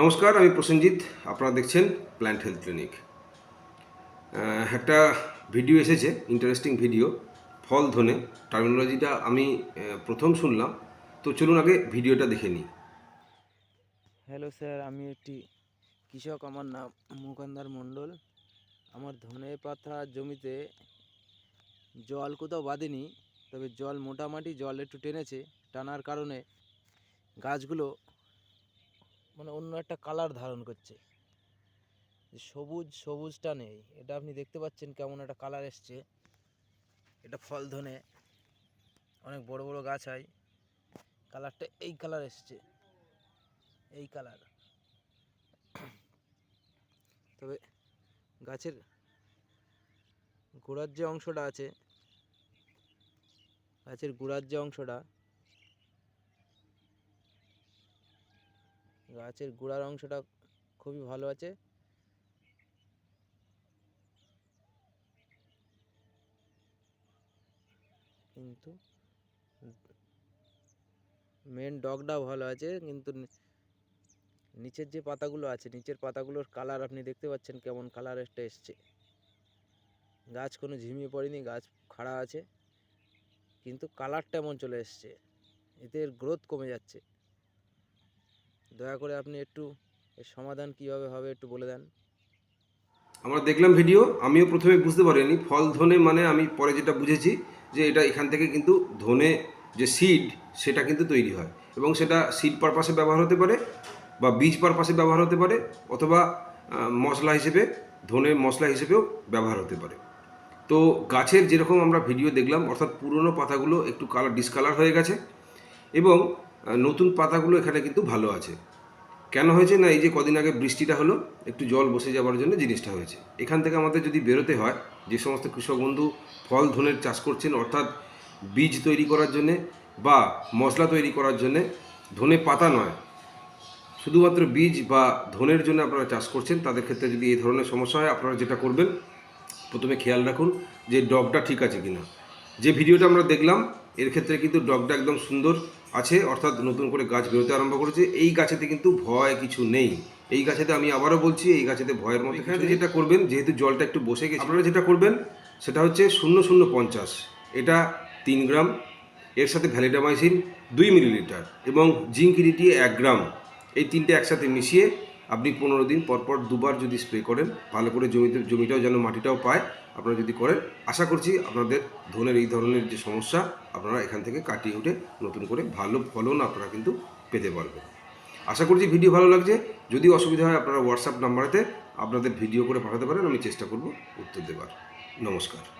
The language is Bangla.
নমস্কার, আমি প্রসেনজিৎ, আপনারা দেখছেন প্ল্যান্ট হেলথ ক্লিনিক একটা ভিডিও এসেছে ইন্টারেস্টিং ভিডিও ফল ধনে। টার্মিনোলজিটা আমি প্রথম শুনলাম, তো চলুন আগে ভিডিওটা দেখে নিই। হ্যালো স্যার আমি একটি কৃষক, আমার নাম মুকান্দার মণ্ডল। আমার ধনে পাতা জমিতে জল কোথাও বাঁধেনি, তবে জল মোটামুটি জল একটু টেনেছে। টানার কারণে গাছগুলো মানে অন্য একটা কালার ধারণ করছে। যে সবুজ, সবুজটা নেই। এটা আপনি দেখতে পাচ্ছেন কেমন একটা কালার এসছে। এটা ফল ধনে। অনেক বড় বড় গাছ হয়। কালারটা এই কালার এসছে। এই কালার তবে গাছের গোড়ার যে অংশটা আছে, গাছের গোড়ার যে অংশটা গাছের গোড়ার অংশটা খুবই ভালো আছে। কিন্তু মেন ডগটাও ভালো আছে, কিন্তু নিচের যে পাতাগুলো আছে, নিচের পাতাগুলোর কালার আপনি দেখতে পাচ্ছেন কেমন কালার একটা এসছে। গাছ কোনো ঝিমিয়ে পড়েনি, গাছ খাড়া আছে, কিন্তু কালারটা এমন চলে এসছে এদের গ্রোথ কমে যাচ্ছে। দয়া করে আপনি একটু এর সমাধান কীভাবে হবে একটু বলে দেন। আমরা দেখলাম ভিডিও, আমিও প্রথমে বুঝতে পারিনি। ফল ধনে মানে আমি পরে যেটা বুঝেছি যে এটা এখান থেকে কিন্তু ধনে যে সিড সেটা কিন্তু তৈরি হয় এবং সেটা সিড পারপাসে ব্যবহার হতে পারে বা বীজ পারপাসে ব্যবহার হতে পারে অথবা মশলা হিসেবে, ধনে মশলা হিসেবেও ব্যবহার হতে পারে। তো গাছের যেরকম আমরা ভিডিও দেখলাম, অর্থাৎ পুরনো পাতাগুলো একটু কালার ডিসকালার হয়ে গেছে এবং নতুন পাতাগুলো এখানে কিন্তু ভালো আছে। কেন হয়েছে না, এই যে কদিন আগে বৃষ্টিটা হলো, একটু জল বসে যাওয়ার জন্য জিনিসটা হয়েছে। এখান থেকে আমাদের যদি বেরোতে হয়, যে সমস্ত কৃষক বন্ধু ফল, ধনের চাষ করছেন, অর্থাৎ বীজ তৈরি করার জন্যে বা মশলা তৈরি করার জন্যে, ধনে পাতা নয়। শুধুমাত্র বীজ বা ধনের জন্য আপনারা চাষ করছেন, তাদের ক্ষেত্রে যদি এই ধরনের সমস্যা হয়, আপনারা যেটা করবেন, প্রথমে খেয়াল রাখুন যে ডগটা ঠিক আছে কিনা। যে ভিডিওটা আমরা দেখলাম, এর ক্ষেত্রে কিন্তু ডগটা একদম সুন্দর আছে অর্থাৎ নতুন করে গাছ বেরোতে আরম্ভ করেছে। এই গাছেতে কিন্তু ভয় কিছু নেই। এই গাছেতে আমি আবারও বলছি এই গাছেতে ভয়ের মতো এখানে যেটা করবেন যেহেতু জলটা একটু বসে গেছে আপনারা যেটা করবেন সেটা হচ্ছে শূন্য শূন্য পঞ্চাশ। এটা তিন গ্রাম এর সাথে ভ্যালিডামাইসিন দুই মিলিলিটার এবং জিঙ্কিরিটি এক গ্রাম। এই তিনটে একসাথে মিশিয়ে আপনি পনেরো দিন পর পর দুবার যদি স্প্রে করেন, ভালো করে জমিতে জমিটাও যেন মাটিটাও পায়, আপনারা যদি করেন, আশা করছি আপনাদের ধনের এই ধরনের যে সমস্যা, আপনারা এখান থেকে কাটিয়ে উঠে নতুন করে ভালো ফলন আপনারা কিন্তু পেতে পারবেন। আশা করছি ভিডিও ভালো লাগছে। যদি অসুবিধা হয়, আপনারা হোয়াটসঅ্যাপ নাম্বারেতে আপনাদের ভিডিও করে পাঠাতে পারেন, আমি চেষ্টা করব উত্তর দেবার। নমস্কার।